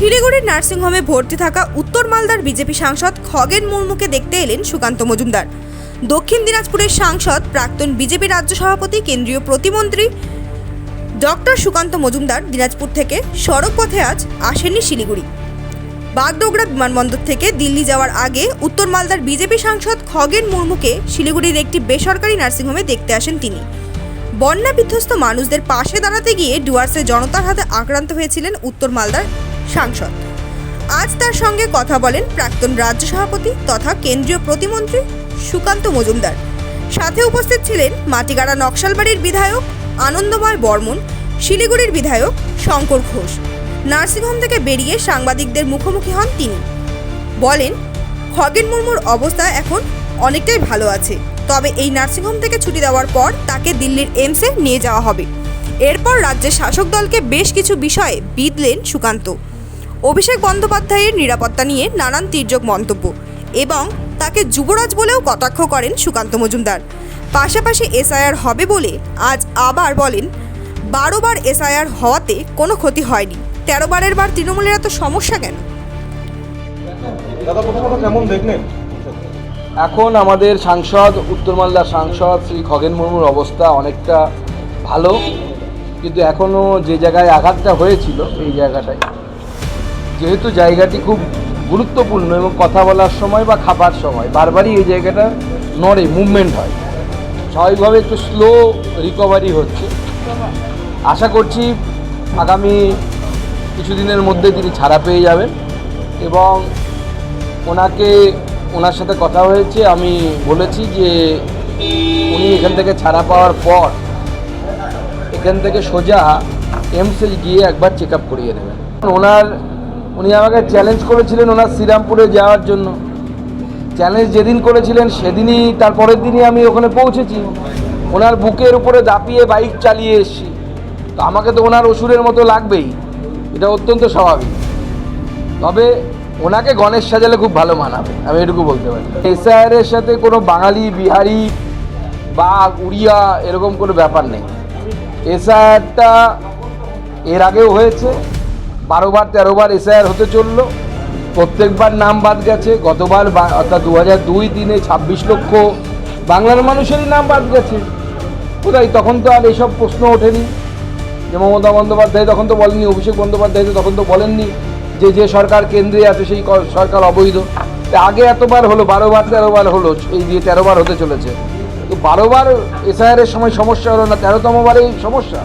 শিলিগুড়ির নার্সিংহোমে ভর্তি থাকা উত্তর মালদার বিজেপি সাংসদ খগেন মুর্মুকে দেখতে এলেন সুকান্ত মজুমদার। দক্ষিণ দিনাজপুরের সাংসদ, প্রাক্তন বিজেপি রাজ্য সভাপতি, কেন্দ্রীয় প্রতিমন্ত্রী ডক্টর সুকান্ত মজুমদার দিনাজপুর থেকে সড়ক পথে আজ আসেননি শিলিগুড়ি। বাগডোগরা বিমানবন্দর থেকে দিল্লি যাওয়ার আগে উত্তর মালদার বিজেপি সাংসদ খগেন মুর্মুকে শিলিগুড়ির একটি বেসরকারি নার্সিংহোমে দেখতে আসেন তিনি। বন্যা বিধ্বস্ত মানুষদের পাশে দাঁড়াতে গিয়ে ডুয়ার্সে জনতার হাতে আক্রান্ত হয়েছিলেন উত্তর মালদার সাংসদ। আজ তার সঙ্গে কথা বলেন প্রাক্তন রাজ্য সভাপতি তথা কেন্দ্রীয় প্রতিমন্ত্রী সুকান্ত মজুমদার। সাথে উপস্থিত ছিলেন মাটিগাড়া নকশালবাড়ির বিধায়ক আনন্দময় বর্মন, শিলিগুড়ির বিধায়ক শঙ্কর ঘোষ। নার্সিংহোম থেকে বেরিয়ে সাংবাদিকদের মুখোমুখি হন তিনি। বলেন, খগেন মুর্মুর অবস্থা এখন অনেকটাই ভালো আছে, তবে এই নার্সিংহোম থেকে ছুটি দেওয়ার পর তাকে দিল্লির এমসে নিয়ে যাওয়া হবে। এরপর রাজ্যের শাসক দলকে বেশ কিছু বিষয়ে বিদলেন সুকান্ত। অভিষেক বন্দ্যোপাধ্যায়ের নিরাপত্তা নিয়ে নানান তির্যক মন্তব্য এবং তাকে যুবরাজ বলেও কটাক্ষ করেন সুকান্ত মজুমদার। পাশাপাশি এসআইআর হবে বলে আজ আবার বলেন বারো বার এসআইআর হওয়াতে কোনো ক্ষতি হয়নি। তেরো বারের বার তৃণমূলের এত সমস্যা কেন? দাদা প্রথমত কেমন দেখলেন? এখন আমাদের সাংসদ উত্তর মালদার সাংসদ শ্রী খগেন মুর্মুর অবস্থা অনেকটা ভালো। কিন্তু এখনও যে জায়গায় আঘাতটা হয়েছিল এই জায়গাটায় যেহেতু জায়গাটি খুব গুরুত্বপূর্ণ এবং কথা বলার সময় বা খাবার সময়, বারবারই এই জায়গাটা নড়ে মুভমেন্ট হয়। স্বাভাবিকভাবে একটু স্লো রিকভারি হচ্ছে। আশা করছি আগামী কিছুদিনের মধ্যে তিনি ছাড়া পেয়ে যাবেন এবং ওনাকে, ওনার সাথে কথা হয়েছে, আমি বলেছি যে উনি এখান থেকে ছাড়া পাওয়ার পর এখান থেকে সোজা এমসে গিয়ে একবার চেক আপ করিয়ে নেবেন ওনার উনি আমাকে চ্যালেঞ্জ করেছিলেন ওনার শ্রীরামপুরে যাওয়ার জন্য। চ্যালেঞ্জ যেদিন করেছিলেন সেদিনই, তার পরের দিনই আমি ওখানে পৌঁছেছি। ওনার বুকের উপরে দাপিয়ে বাইক চালিয়ে এসেছি। তো আমাকে তো ওনার ওষুধের মতো লাগবেই। এটা অত্যন্ত স্বাভাবিক। তবে ওনাকে গণেশ সাজালে খুব ভালো মানাবে, আমি এটুকু বলতে পারি। এসআইআরের সাথে কোনো বাঙালি, বিহারি বা উড়িয়া এরকম কোনো ব্যাপার নেই। এসআইআরটা এর আগেও হয়েছে বারোবার, তেরোবার এসআইআর হতে চলল। প্রত্যেকবার নাম বাদ গেছে। গতবার অর্থাৎ দু হাজার দুই তিনে ছাব্বিশ লক্ষ বাংলার মানুষেরই নাম বাদ গেছে। কোথায়? তখন তো আর এইসব প্রশ্ন ওঠেনি। যে মমতা বন্দ্যোপাধ্যায় তখন তো বলেননি অভিষেক বন্দ্যোপাধ্যায় তখন তো বলেননি যে যে সরকার কেন্দ্রে আছে সেই সরকার অবৈধ। আগে এতবার হলো, বারোবার, তেরোবার হলো, এই দিয়ে তেরোবার হতে চলেছে। তো বারোবার এসআইআর এর সময় সমস্যা হলো না তেরোতম বারেই সমস্যা।